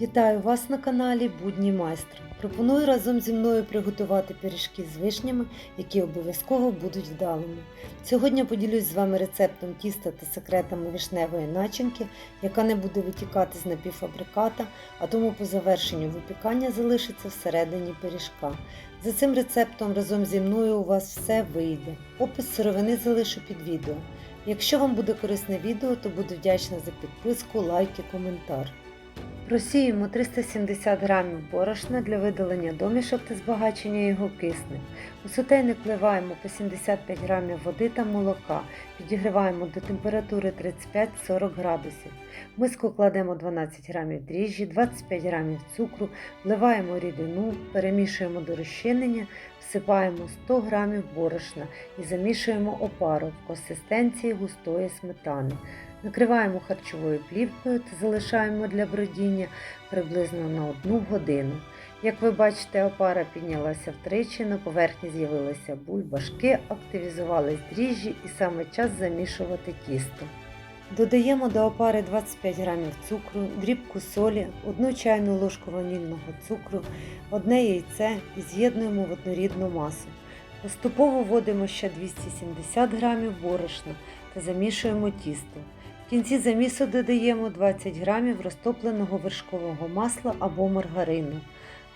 Вітаю вас на каналі Будні майстра. Пропоную разом зі мною приготувати пиріжки з вишнями, які обов'язково будуть вдалими. Сьогодні поділюсь з вами рецептом тіста та секретами вишневої начинки, яка не буде витікати з напівфабриката, а тому по завершенню випікання залишиться всередині пиріжка. За цим рецептом разом зі мною у вас все вийде. Опис сировини залишу під відео. Якщо вам буде корисне відео, то буду вдячна за підписку, лайк і коментар. Просіємо 370 г борошна для видалення домішок та збагачення його киснем. У сотейник вливаємо по 75 г води та молока, підігріваємо до температури 35-40 градусів. В миску кладемо 12 г дріжджі, 25 г цукру, вливаємо рідину, перемішуємо до розчинення, всипаємо 100 г борошна і замішуємо опару в консистенції густої сметани. Накриваємо харчовою плівкою та залишаємо для бродіння приблизно на 1 годину. Як ви бачите, опара піднялася втричі, на поверхні з'явилися бульбашки, активізувались дріжджі і саме час замішувати тісто. Додаємо до опари 25 г цукру, дрібку солі, 1 чайну ложку ванільного цукру, одне яйце і з'єднуємо в однорідну масу. Поступово вводимо ще 270 г борошна та замішуємо тісто. В кінці замісу додаємо 20 г розтопленого вершкового масла або маргарину.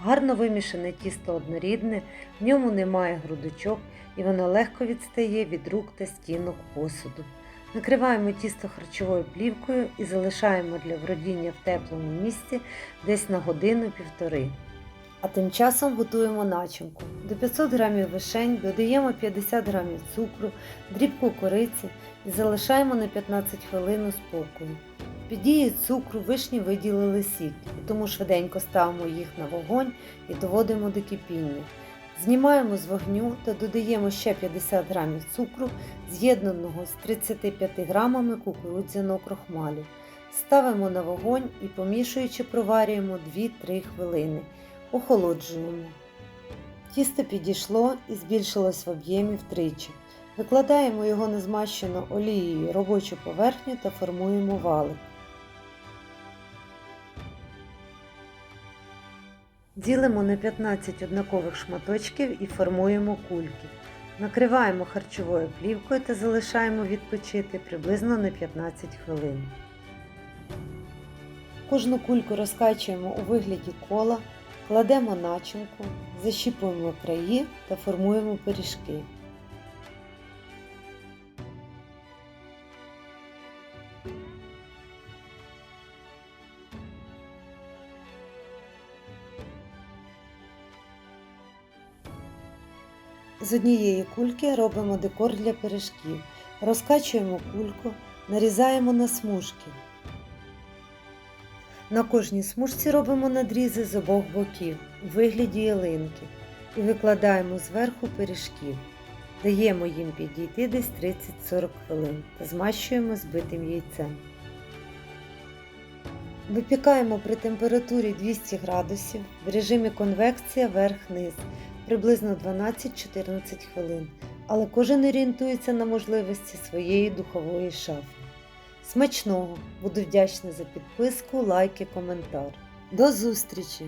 Гарно вимішане тісто однорідне, в ньому немає грудочок і воно легко відстає від рук та стінок посуду. Накриваємо тісто харчовою плівкою і залишаємо для вродіння в теплому місці десь на годину-півтори. А тим часом готуємо начинку. До 500 г вишень додаємо 50 г цукру, дрібку кориці і залишаємо на 15 хвилин у спокою. Під дією цукру вишні виділили сік, і тому швиденько ставимо їх на вогонь і доводимо до кипіння. Знімаємо з вогню та додаємо ще 50 г цукру, з'єднаного з 35 г кукурудзяного крохмалю. Ставимо на вогонь і помішуючи проварюємо 2-3 хвилини. Охолоджуємо. Тісто підійшло і збільшилось в об'ємі втричі. Викладаємо його на змащену олією робочу поверхню та формуємо валик. Ділимо на 15 однакових шматочків і формуємо кульки. Накриваємо харчовою плівкою та залишаємо відпочити приблизно на 15 хвилин. Кожну кульку розкачуємо у вигляді кола, кладемо начинку, защіпуємо краї та формуємо пиріжки. З однієї кульки робимо декор для пиріжків. Розкачуємо кульку, нарізаємо на смужки. На кожній смужці робимо надрізи з обох боків у вигляді ялинки і викладаємо зверху пиріжків. Даємо їм підійти десь 30-40 хвилин та змащуємо збитим яйцем. Випікаємо при температурі 200 градусів в режимі конвекція верх-низ приблизно 12-14 хвилин, але кожен орієнтується на можливості своєї духової шафи. Смачного! Буду вдячна за підписку, лайк і коментар. До зустрічі!